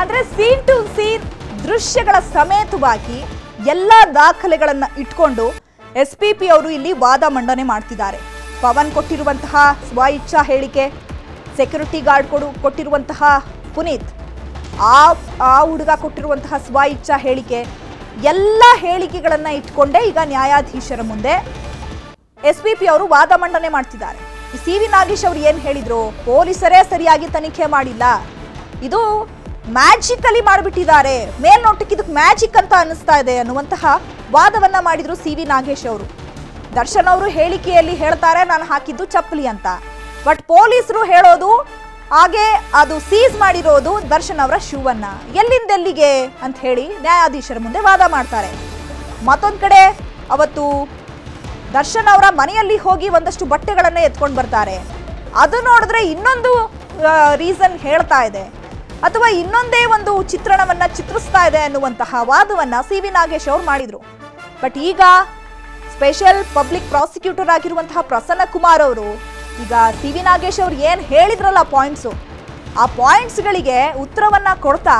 A: ಅಂದ್ರೆ ಸೀನ್ ಟು ಸೀನ್ ದೃಶ್ಯಗಳ ಸಮೇತವಾಗಿ ಎಲ್ಲ ದಾಖಲೆಗಳನ್ನ ಇಟ್ಕೊಂಡು ಎಸ್ ಪಿ ಪಿ ಅವರು ಇಲ್ಲಿ ವಾದ ಮಂಡನೆ ಮಾಡ್ತಿದ್ದಾರೆ. ಪವನ್ ಕೊಟ್ಟಿರುವಂತಹ ಸ್ವ ಇಚ್ಛಾ ಹೇಳಿಕೆ ಸೆಕ್ಯೂರಿಟಿ ಗಾರ್ಡ್ ಕೊಡು, ಕೊಟ್ಟಿರುವಂತಹ ಪುನೀತ್, ಆ ಆ ಹುಡುಗ ಕೊಟ್ಟಿರುವಂತಹ ಸ್ವ ಇಚ್ಛಾ ಹೇಳಿಕೆ, ಎಲ್ಲ ಹೇಳಿಕೆಗಳನ್ನ ಇಟ್ಕೊಂಡೇ ಈಗ ನ್ಯಾಯಾಧೀಶರ ಮುಂದೆ. ಎಸ್ ಪಿ ಪಿ ಅವರು ವಾದ ಮಂಡನೆ ಮಾಡ್ತಿದ್ದಾರೆ. ಸಿ ವಿ ನಾಗೇಶ್ ಅವರು ಏನು ಹೇಳಿದ್ರು? ಪೊಲೀಸರೇ ಸರಿಯಾಗಿ ತನಿಖೆ ಮಾಡಿಲ್ಲ. ಇದು ಮ್ಯಾಜಿಕಲಿ ಮಾಡಿಬಿಟ್ಟಿದ್ದಾರೆ. ಮೇಲ್ನೋಟಕ್ಕೆ ಇದಕ್ಕೆ ಮ್ಯಾಜಿಕ್ ಅಂತ ಅನಿಸ್ತಾ ಇದೆ ಅನ್ನುವಂತಹ ವಾದವನ್ನ ಮಾಡಿದ್ರು ಸಿ ವಿ ನಾಗೇಶ್ ಅವರು. ದರ್ಶನ್ ಅವರು ಹೇಳಿಕೆಯಲ್ಲಿ ಹೇಳ್ತಾರೆ, ನಾನು ಹಾಕಿದ್ದು ಚಪ್ಪಲಿ ಅಂತ. ಬಟ್ ಪೊಲೀಸರು ಹೇಳೋದು ಹಾಗೆ ಅದು ಸೀಸ್ ಮಾಡಿರೋದು ದರ್ಶನ್ ಅವರ ಶೂವನ್ನ. ಎಲ್ಲಿಂದೆಲ್ಲಿಗೆ ಅಂತ ಹೇಳಿ ನ್ಯಾಯಾಧೀಶರ ಮುಂದೆ ವಾದ ಮಾಡ್ತಾರೆ. ಮತ್ತೊಂದ್ ಕಡೆ ಅವತ್ತು ದರ್ಶನ್ ಅವರ ಮನೆಯಲ್ಲಿ ಹೋಗಿ ಒಂದಷ್ಟು ಬಟ್ಟೆಗಳನ್ನ ಎತ್ಕೊಂಡು ಬರ್ತಾರೆ. ಅದು ನೋಡಿದ್ರೆ ಇನ್ನೊಂದು ರೀಸನ್ ಹೇಳ್ತಾ ಇದೆ. ಅಥವಾ ಇನ್ನೊಂದೇ ಒಂದು ಚಿತ್ರಣವನ್ನ ಚಿತ್ರಿಸ್ತಾ ಇದೆ ಅನ್ನುವಂತಹ ವಾದವನ್ನ ಸಿ ವಿ ನಾಗೇಶ್ ಅವರು ಮಾಡಿದ್ರು. ಬಟ್ ಈಗ ಸ್ಪೆಷಲ್ ಪಬ್ಲಿಕ್ ಪ್ರಾಸಿಕ್ಯೂಟರ್ ಆಗಿರುವಂತಹ ಪ್ರಸನ್ನ ಕುಮಾರ್ ಅವರು, ಈಗ ಸಿ ವಿ ನಾಗೇಶ್ ಅವರು ಏನು ಹೇಳಿದ್ರಲ್ಲ ಪಾಯಿಂಟ್ಸು, ಆ ಪಾಯಿಂಟ್ಸ್ಗಳಿಗೆ ಉತ್ತರವನ್ನ ಕೊಡ್ತಾ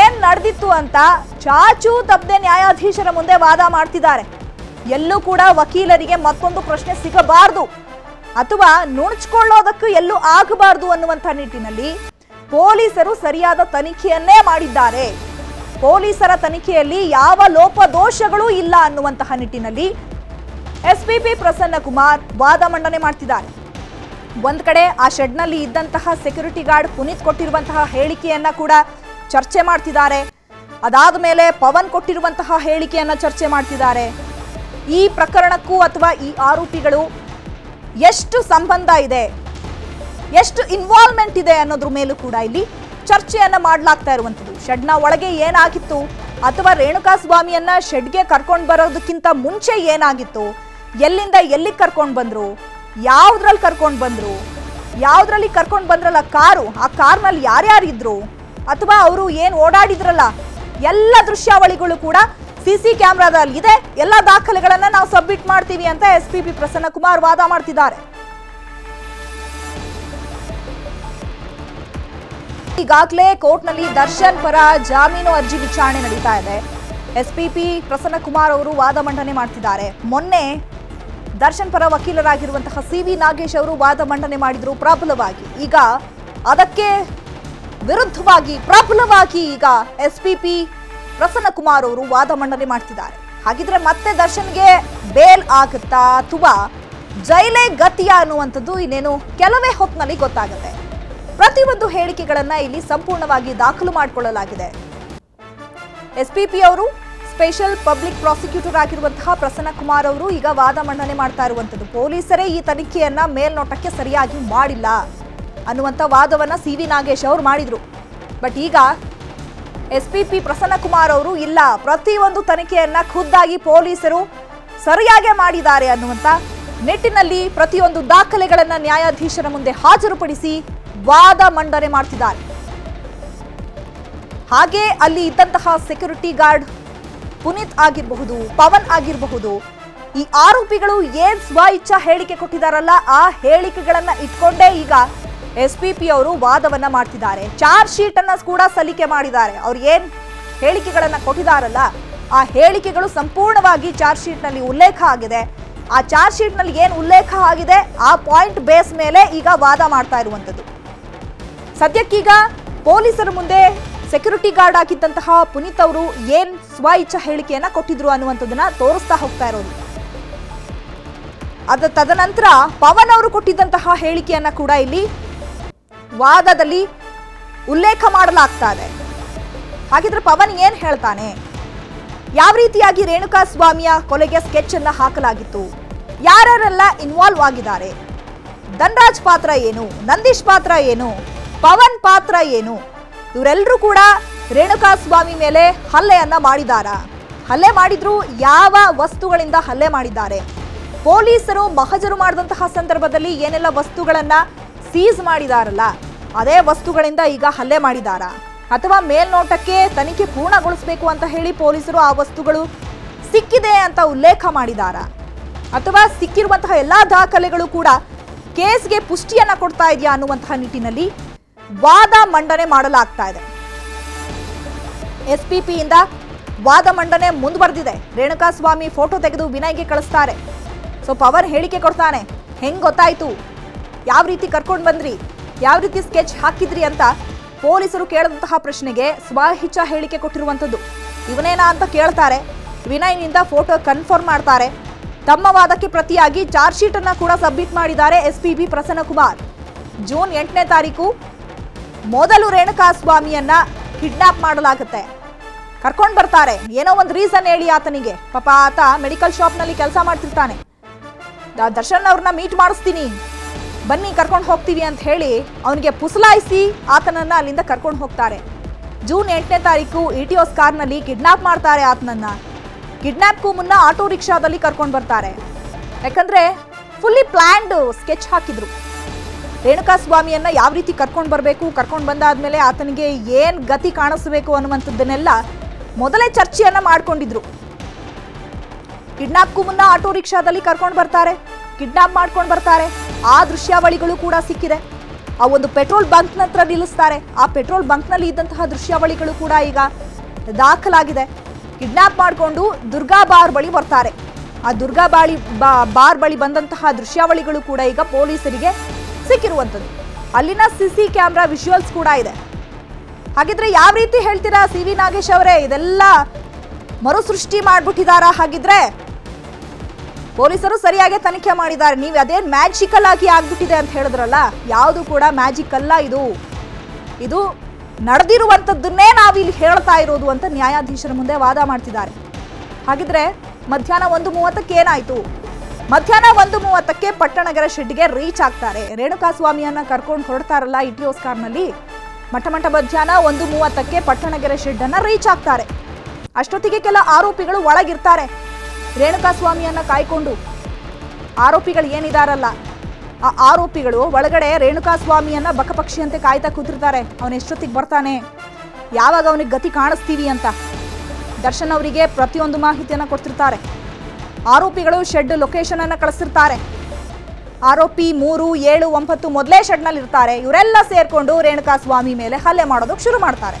A: ಏನ್ ನಡೆದಿತ್ತು ಅಂತ ಚಾಚು ತಪ್ಪದೆ ನ್ಯಾಯಾಧೀಶರ ಮುಂದೆ ವಾದ ಮಾಡ್ತಿದ್ದಾರೆ. ಎಲ್ಲೂ ಕೂಡ ವಕೀಲರಿಗೆ ಮತ್ತೊಂದು ಪ್ರಶ್ನೆ ಸಿಗಬಾರದು. ಅಥವಾ ನುಣುಚ್ಕೊಳ್ಳೋದಕ್ಕೂ ಎಲ್ಲೂ ಆಗಬಾರದು ಅನ್ನುವಂಥ ನಿಟ್ಟಿನಲ್ಲಿ ಪೊಲೀಸರು ಸರಿಯಾದ ತನಿಖೆಯನ್ನೇ ಮಾಡಿದ್ದಾರೆ. ಪೊಲೀಸರ ತನಿಖೆಯಲ್ಲಿ ಯಾವ ಲೋಪದೋಷಗಳೂ ಇಲ್ಲ ಅನ್ನುವಂತಹ ನಿಟ್ಟಿನಲ್ಲಿ ಎಸ್ಪಿಪಿ ಪ್ರಸನ್ನ ಕುಮಾರ್ ವಾದ ಮಂಡನೆ ಮಾಡ್ತಿದ್ದಾರೆ. ಒಂದ್ ಕಡೆ ಆ ಶೆಡ್ನಲ್ಲಿ ಇದ್ದಂತಹ ಸೆಕ್ಯೂರಿಟಿ ಗಾರ್ಡ್ ಪುನೀತ್ ಕೊಟ್ಟಿರುವಂತಹ ಹೇಳಿಕೆಯನ್ನ ಕೂಡ ಚರ್ಚೆ ಮಾಡ್ತಿದ್ದಾರೆ. ಅದಾದ ಮೇಲೆ ಪವನ್ ಕೊಟ್ಟಿರುವಂತಹ ಹೇಳಿಕೆಯನ್ನ ಚರ್ಚೆ ಮಾಡ್ತಿದ್ದಾರೆ. ಈ ಪ್ರಕರಣಕ್ಕೂ ಅಥವಾ ಈ ಆರೋಪಿಗಳು ಎಷ್ಟು ಸಂಬಂಧ ಇದೆ? ಎಷ್ಟು ಇನ್ವಾಲ್ವ್ಮೆಂಟ್ ಇದೆ ಅನ್ನೋದ್ರ ಮೇಲೂ ಕೂಡ ಇಲ್ಲಿ ಚರ್ಚೆಯನ್ನ ಮಾಡಲಾಗ್ತಾ ಇರುವಂಥದ್ದು. ಶೆಡ್ನ ಒಳಗೆ ಏನಾಗಿತ್ತು? ಅಥವಾ ರೇಣುಕಾ ಸ್ವಾಮಿಯನ್ನ ಶೆಡ್ಗೆ ಕರ್ಕೊಂಡು ಬರೋದಕ್ಕಿಂತ ಮುಂಚೆ ಏನಾಗಿತ್ತು? ಎಲ್ಲಿಂದ ಎಲ್ಲಿಗೆ ಕರ್ಕೊಂಡು ಬಂದ್ರು? ಯಾವ್ದ್ರಲ್ಲಿ ಕರ್ಕೊಂಡು ಬಂದ್ರು? ಯಾವ್ದ್ರಲ್ಲಿ ಕರ್ಕೊಂಡು ಬಂದ್ರಲ್ಲ ಕಾರು? ಆ ಕಾರ್ನಲ್ಲಿ ಯಾರ್ಯಾರು ಇದ್ರು? ಅಥವಾ ಅವರು ಏನು ಓಡಾಡಿದ್ರಲ್ಲ? ಎಲ್ಲ ದೃಶ್ಯಾವಳಿಗಳು ಕೂಡ ಸಿ ಸಿ ಕ್ಯಾಮ್ರಾದಲ್ಲಿ ಇದೆ ಎಲ್ಲ ದಾಖಲೆಗಳನ್ನ ನಾವು ಸಬ್ಮಿಟ್ ಮಾಡ್ತೀವಿ ಅಂತ S P P Prasanna Kumar ವಾದ ಮಾಡ್ತಿದ್ದಾರೆ. ಈಗಾಗಲೇ ಕೋರ್ಟ್ನಲ್ಲಿ ದರ್ಶನ್ ಪರ ಜಾಮೀನು ಅರ್ಜಿ ವಿಚಾರಣೆ ನಡೀತಾ ಇದೆ. ಎಸ್ಪಿಪಿ ಪ್ರಸನ್ನ ಕುಮಾರ್ ಅವರು ವಾದ ಮಂಡನೆ ಮಾಡ್ತಿದ್ದಾರೆ. ಮೊನ್ನೆ ದರ್ಶನ್ ಪರ ವಕೀಲರಾಗಿರುವಂತಹ ಸಿ ವಿ ನಾಗೇಶ್ ಅವರು ವಾದ ಮಂಡನೆ ಮಾಡಿದ್ರು ಪ್ರಬಲವಾಗಿ ಈಗ ಅದಕ್ಕೆ ವಿರುದ್ಧವಾಗಿ ಪ್ರಬಲವಾಗಿ ಈಗ ಎಸ್ಪಿಪಿ ಪ್ರಸನ್ನ ಕುಮಾರ್ ಅವರು ವಾದ ಮಂಡನೆ ಮಾಡ್ತಿದ್ದಾರೆ. ಹಾಗಿದ್ರೆ ಮತ್ತೆ ದರ್ಶನ್ಗೆ ಬೇಲ್ ಆಗುತ್ತಾ ಅಥವಾ ಜೈಲೇ ಗತಿಯ ಅನ್ನುವಂಥದ್ದು ಇನ್ನೇನು ಕೆಲವೇ ಹೊತ್ತಿನಲ್ಲಿ ಗೊತ್ತಾಗುತ್ತೆ. ಪ್ರತಿಯೊಂದು ಹೇಳಿಕೆಗಳನ್ನ ಇಲ್ಲಿ ಸಂಪೂರ್ಣವಾಗಿ ದಾಖಲು ಮಾಡಿಕೊಳ್ಳಲಾಗಿದೆ. ಎಸ್ಪಿಪಿ ಅವರು ಸ್ಪೆಷಲ್ ಪಬ್ಲಿಕ್ ಪ್ರಾಸಿಕ್ಯೂಟರ್ ಆಗಿರುವಂತಹ ಪ್ರಸನ್ನ ಕುಮಾರ್ ಅವರು ಈಗ ವಾದ ಮಂಡನೆ ಮಾಡ್ತಾ ಇರುವಂತದ್ದು ಪೊಲೀಸರೇ ಈ ತನಿಖೆಯನ್ನ ಮೇಲ್ನೋಟಕ್ಕೆ ಸರಿಯಾಗಿ ಮಾಡಿಲ್ಲ ಅನ್ನುವಂಥ ವಾದವನ್ನ ಸಿ ವಿ ನಾಗೇಶ್ ಅವರು ಮಾಡಿದ್ರು. ಬಟ್ ಈಗ S P P Prasanna Kumar ಅವರು ಇಲ್ಲ, ಪ್ರತಿಯೊಂದು ತನಿಖೆಯನ್ನ ಖುದ್ದಾಗಿ ಪೊಲೀಸರು ಸರಿಯಾಗೇ ಮಾಡಿದ್ದಾರೆ ಅನ್ನುವಂಥ ನಿಟ್ಟಿನಲ್ಲಿ ಪ್ರತಿಯೊಂದು ದಾಖಲೆಗಳನ್ನ ನ್ಯಾಯಾಧೀಶರ ಮುಂದೆ ಹಾಜರುಪಡಿಸಿ ವಾದ ಮಂಡನೆ ಮಾಡ್ತಿದ್ದಾರೆ. ಹಾಗೆ ಅಲ್ಲಿ ಇದ್ದಂತಹ ಸೆಕ್ಯೂರಿಟಿ ಗಾರ್ಡ್ ಪುನೀತ್ ಆಗಿರಬಹುದು, ಪವನ್ ಆಗಿರಬಹುದು, ಈ ಆರೋಪಿಗಳು ಏನ್ ಸ್ವ ಇಚ್ಛಾ ಹೇಳಿಕೆ ಕೊಟ್ಟಿದಾರಲ್ಲ ಆ ಹೇಳಿಕೆಗಳನ್ನ ಇಟ್ಕೊಂಡೇ ಈಗ ಎಸ್ ಪಿ ಪಿ ಅವರು ವಾದವನ್ನ ಮಾಡ್ತಿದ್ದಾರೆ. ಚಾರ್ಜ್ ಶೀಟ್ ಅನ್ನ ಕೂಡ ಸಲ್ಲಿಕೆ ಮಾಡಿದ್ದಾರೆ. ಅವ್ರು ಏನ್ ಹೇಳಿಕೆಗಳನ್ನ ಕೊಟ್ಟಿದಾರಲ್ಲ ಆ ಹೇಳಿಕೆಗಳು ಸಂಪೂರ್ಣವಾಗಿ ಚಾರ್ಜ್ ಶೀಟ್ನಲ್ಲಿ ಉಲ್ಲೇಖ ಆಗಿದೆ. ಆ ಚಾರ್ಜ್ ಶೀಟ್ನಲ್ಲಿ ಏನ್ ಉಲ್ಲೇಖ ಆಗಿದೆ ಆ ಪಾಯಿಂಟ್ ಬೇಸ್ ಮೇಲೆ ಈಗ ವಾದ ಮಾಡ್ತಾ ಇರುವಂತದ್ದು ಸದ್ಯಕ್ಕೀಗ ಪೊಲೀಸರ ಮುಂದೆ ಸೆಕ್ಯೂರಿಟಿ ಗಾರ್ಡ್ ಆಗಿದ್ದಂತಹ ಪುನೀತ್ ಅವರು ಏನ್ ಸ್ವ ಇಚ್ಛಾ ಹೇಳಿಕೆಯನ್ನ ಕೊಟ್ಟಿದ್ರು ಅನ್ನುವಂಥದ್ದನ್ನ ತೋರಿಸ್ತಾ ಹೋಗ್ತಾ ಇರೋದು. ಅದ ತದನಂತರ ಪವನ್ ಅವರು ಕೊಟ್ಟಿದ್ದಂತಹ ಹೇಳಿಕೆಯನ್ನ ಕೂಡ ಇಲ್ಲಿ ವಾದದಲ್ಲಿ ಉಲ್ಲೇಖ ಮಾಡಲಾಗ್ತಾ ಇದೆ. ಹಾಗಿದ್ರೆ ಪವನ್ ಏನ್ ಹೇಳ್ತಾನೆ? ಯಾವ ರೀತಿಯಾಗಿ ರೇಣುಕಾ ಸ್ವಾಮಿಯ ಕೊಲೆಗೆ ಸ್ಕೆಚ್ ಅನ್ನ ಹಾಕಲಾಗಿತ್ತು? ಯಾರ್ಯಾರೆಲ್ಲ ಇನ್ವಾಲ್ವ್ ಆಗಿದ್ದಾರೆ? ಧನ್ರಾಜ್ ಪಾತ್ರ ಏನು? ನಂದೀಶ್ ಪಾತ್ರ ಏನು? ಪವನ್ ಪಾತ್ರ ಏನು? ಇವರೆಲ್ಲರೂ ಕೂಡ ರೇಣುಕಾ ಸ್ವಾಮಿ ಮೇಲೆ ಹಲ್ಲೆಯನ್ನ ಮಾಡಿದಾರಾ. ಹಲ್ಲೆ ಮಾಡಿದ್ರು ಯಾವ ವಸ್ತುಗಳಿಂದ ಹಲ್ಲೆ ಮಾಡಿದ್ದಾರೆ? ಪೊಲೀಸರು ಮಹಜರು ಮಾಡಿದಂತಹ ಸಂದರ್ಭದಲ್ಲಿ ಏನೆಲ್ಲ ವಸ್ತುಗಳನ್ನ ಸೀಸ್ ಮಾಡಿದಾರಲ್ಲ, ಅದೇ ವಸ್ತುಗಳಿಂದ ಈಗ ಹಲ್ಲೆ ಮಾಡಿದಾರ. ಅಥವಾ ಮೇಲ್ನೋಟಕ್ಕೆ ತನಿಖೆ ಪೂರ್ಣಗೊಳಿಸಬೇಕು ಅಂತ ಹೇಳಿ ಪೊಲೀಸರು ಆ ವಸ್ತುಗಳು ಸಿಕ್ಕಿದೆ ಅಂತ ಉಲ್ಲೇಖ ಮಾಡಿದಾರ. ಅಥವಾ ಸಿಕ್ಕಿರುವಂತಹ ಎಲ್ಲಾ ದಾಖಲೆಗಳು ಕೂಡ ಕೇಸ್ಗೆ ಪುಷ್ಟಿಯನ್ನ ಕೊಡ್ತಾ ಇದೆಯಾ ಅನ್ನುವಂತಹ ನಿಟ್ಟಿನಲ್ಲಿ ವಾದ ಮಂಡನೆ ಮಾಡಲಾಗ್ತಾ ಇದೆ. ಎಸ್ಪಿಪಿಯಿಂದ ವಾದ ಮಂಡನೆ ಮುಂದುವರೆದಿದೆ. ರೇಣುಕಾ ಸ್ವಾಮಿ ಫೋಟೋ ತೆಗೆದು ವಿನಯ್ಗೆ ಕಳಿಸ್ತಾರೆ. ಸೊ ಪವರ್ ಹೇಳಿಕೆ ಕೊಡ್ತಾನೆ. ಹೆಂಗ್ ಗೊತ್ತಾಯಿತು? ಯಾವ ರೀತಿ ಕರ್ಕೊಂಡು ಬಂದ್ರಿ? ಯಾವ ರೀತಿ ಸ್ಕೆಚ್ ಹಾಕಿದ್ರಿ ಅಂತ ಪೊಲೀಸರು ಕೇಳಿದಂತಹ ಪ್ರಶ್ನೆಗೆ ಸ್ವಹಿಚ್ಛ ಹೇಳಿಕೆ ಕೊಟ್ಟಿರುವಂಥದ್ದು. ಇವನೇನಾ ಅಂತ ಕೇಳ್ತಾರೆ. ವಿನಯ್ನಿಂದ ಫೋಟೋ ಕನ್ಫರ್ಮ್ ಮಾಡ್ತಾರೆ. ತಮ್ಮ ವಾದಕ್ಕೆ ಪ್ರತಿಯಾಗಿ ಚಾರ್ಜ್ ಶೀಟನ್ನು ಕೂಡ ಸಬ್ಮಿಟ್ ಮಾಡಿದ್ದಾರೆ S P B Prasannakumar. June ಎಂಟನೇ ತಾರೀಕು ಮೊದಲು ರೇಣುಕಾ ಸ್ವಾಮಿಯನ್ನ ಕಿಡ್ನಾಪ್ ಮಾಡಲಾಗುತ್ತೆ. ಕರ್ಕೊಂಡು ಬರ್ತಾರೆ. ಏನೋ ಒಂದು ರೀಸನ್ ಹೇಳಿ ಆತನಿಗೆ. ಪಾಪ ಆತ ಮೆಡಿಕಲ್ ಶಾಪ್ನಲ್ಲಿ ಕೆಲಸ ಮಾಡ್ತಿರ್ತಾನೆ. ದರ್ಶನ್ ಅವ್ರನ್ನ ಮೀಟ್ ಮಾಡಿಸ್ತೀನಿ. ಬನ್ನಿ, ಕರ್ಕೊಂಡು ಹೋಗ್ತೀವಿ ಅಂತ ಹೇಳಿ ಅವನಿಗೆ ಪುಸಲಾಯಿಸಿ ಆತನನ್ನ ಅಲ್ಲಿಂದ ಕರ್ಕೊಂಡು ಹೋಗ್ತಾರೆ. ಜೂನ್ ಎಂಟನೇ ತಾರೀಕು ಇಟಿಯೋಸ್ ಕಾರ್ನಲ್ಲಿ ಕಿಡ್ನಾಪ್ ಮಾಡ್ತಾರೆ ಆತನನ್ನ. ಕಿಡ್ನಾಪ್ಗೂ ಮುನ್ನ ಆಟೋ ರಿಕ್ಷಾದಲ್ಲಿ ಕರ್ಕೊಂಡು ಬರ್ತಾರೆ. ಯಾಕಂದ್ರೆ ಫುಲ್ಲಿ ಪ್ಲ್ಯಾಂಡ್ ಸ್ಕೆಚ್ ಹಾಕಿದ್ರು. ರೇಣುಕಾ ಸ್ವಾಮಿಯನ್ನ ಯಾವ ರೀತಿ ಕರ್ಕೊಂಡು ಬರಬೇಕು, ಕರ್ಕೊಂಡು ಬಂದಾದ್ಮೇಲೆ ಆತನಿಗೆ ಏನ್ ಗತಿ ಕಾಣಿಸಬೇಕು ಅನ್ನುವಂಥದ್ದನ್ನೆಲ್ಲ ಮೊದಲೇ ಚರ್ಚೆಯನ್ನ ಮಾಡ್ಕೊಂಡಿದ್ರು. ಕಿಡ್ನಾಪ್ಗೂ ಮುನ್ನ ಆಟೋ ರಿಕ್ಷಾದಲ್ಲಿ ಕರ್ಕೊಂಡು ಬರ್ತಾರೆ, ಕಿಡ್ನಾಪ್ ಮಾಡ್ಕೊಂಡು ಬರ್ತಾರೆ, ಆ ದೃಶ್ಯಾವಳಿಗಳು ಕೂಡ ಸಿಕ್ಕಿದೆ. ಆ ಒಂದು ಪೆಟ್ರೋಲ್ ಬಂಕ್ ನಂತರ ನಿಲ್ಲಿಸ್ತಾರೆ, ಆ ಪೆಟ್ರೋಲ್ ಬಂಕ್ನಲ್ಲಿ ಇದ್ದಂತಹ ದೃಶ್ಯಾವಳಿಗಳು ಕೂಡ ಈಗ ದಾಖಲಾಗಿದೆ. ಕಿಡ್ನಾಪ್ ಮಾಡಿಕೊಂಡು ದುರ್ಗಾ ಬಾರ್ ಬಳಿ ಬರ್ತಾರೆ. ಆ ದುರ್ಗಾ ಬಾಳಿ ಬಾರ್ ಬಳಿ ಬಂದಂತಹ ದೃಶ್ಯಾವಳಿಗಳು ಕೂಡ ಈಗ ಪೊಲೀಸರಿಗೆ ಸಿಕ್ಕಿರುವಂಥದ್ದು. ಅಲ್ಲಿನ ಸಿಸಿ ಕ್ಯಾಮ್ರಾ ವಿಜುವಲ್ಸ್ ಕೂಡ ಇದೆ. ಹಾಗಿದ್ರೆ ಯಾವ ರೀತಿ ಹೇಳ್ತೀರಾ ಸಿ ವಿ ನಾಗೇಶ್ ಅವರೇ? ಇದೆಲ್ಲ ಮರುಸೃಷ್ಟಿ ಮಾಡ್ಬಿಟ್ಟಿದಾರಾ? ಹಾಗಿದ್ರೆ ಪೊಲೀಸರು ಸರಿಯಾಗಿ ತನಿಖೆ ಮಾಡಿದ್ದಾರೆ. ನೀವು ಅದೇ ಮ್ಯಾಜಿಕಲ್ ಆಗಿ ಆಗ್ಬಿಟ್ಟಿದೆ ಅಂತ ಹೇಳಿದ್ರಲ್ಲ, ಯಾವುದು ಕೂಡ ಮ್ಯಾಜಿಕ್ ಅಲ್ಲ ಇದು. ಇದು ನಡೆದಿರುವಂಥದ್ದನ್ನೇ ನಾವಿಲ್ಲಿ ಹೇಳ್ತಾ ಇರೋದು ಅಂತ ನ್ಯಾಯಾಧೀಶರ ಮುಂದೆ ವಾದ ಮಾಡ್ತಿದ್ದಾರೆ. ಹಾಗಿದ್ರೆ ಮಧ್ಯಾಹ್ನ ಒಂದು ಮೂವತ್ತಕ್ಕೆ ಏನಾಯ್ತು? ಮಧ್ಯಾಹ್ನ ಒಂದು ಮೂವತ್ತಕ್ಕೆ ಪಟ್ಟಣಗರ ಶೆಡ್ಗೆ ರೀಚ್ ಆಗ್ತಾರೆ. ರೇಣುಕಾ ಸ್ವಾಮಿಯನ್ನ ಕರ್ಕೊಂಡು ಹೊರಡ್ತಾರಲ್ಲ ಇಟಿಯೋಸ್ ಕಾರ್ನಲ್ಲಿ. ಮಠ ಮಠ ಮಧ್ಯಾಹ್ನ ಒಂದು ಮೂವತ್ತಕ್ಕೆ ಪಟ್ಟಣಗೆರೆ ಶೆಡ್ ಅನ್ನ ರೀಚ್ ಆಗ್ತಾರೆ. ಅಷ್ಟೊತ್ತಿಗೆ ಕೆಲ ಆರೋಪಿಗಳು ಒಳಗಿರ್ತಾರೆ. ರೇಣುಕಾ ಸ್ವಾಮಿಯನ್ನ ಕಾಯ್ಕೊಂಡು. ಆರೋಪಿಗಳು ಏನಿದಾರಲ್ಲ, ಆ ಆರೋಪಿಗಳು ಒಳಗಡೆ ರೇಣುಕಾ ಸ್ವಾಮಿಯನ್ನ ಬಕಪಕ್ಷಿಯಂತೆ ಕಾಯ್ತಾ ಕೂತಿರ್ತಾರೆ. ಅವನು ಎಷ್ಟೊತ್ತಿಗೆ ಬರ್ತಾನೆ? ಯಾವಾಗ ಅವನಿಗೆ ಗತಿ ಕಾಣಿಸ್ತೀವಿ ಅಂತ. ದರ್ಶನ್ ಅವರಿಗೆ ಪ್ರತಿಯೊಂದು ಮಾಹಿತಿಯನ್ನು ಕೊಡ್ತಿರ್ತಾರೆ. ಆರೋಪಿಗಳು ಶೆಡ್ ಲೊಕೇಶನ್ ಅನ್ನು ಕಳಿಸಿರ್ತಾರೆ. ಆರೋಪಿ ಮೂರು, ಏಳು, ಒಂಬತ್ತು ಮೊದಲೇ ಶೆಡ್ನಲ್ಲಿ ಇರ್ತಾರೆ ಇವರೆಲ್ಲ ಸೇರಿಕೊಂಡು ರೇಣುಕಾ ಸ್ವಾಮಿ ಮೇಲೆ ಹಲ್ಲೆ ಮಾಡೋದಕ್ಕೆ ಶುರು ಮಾಡ್ತಾರೆ.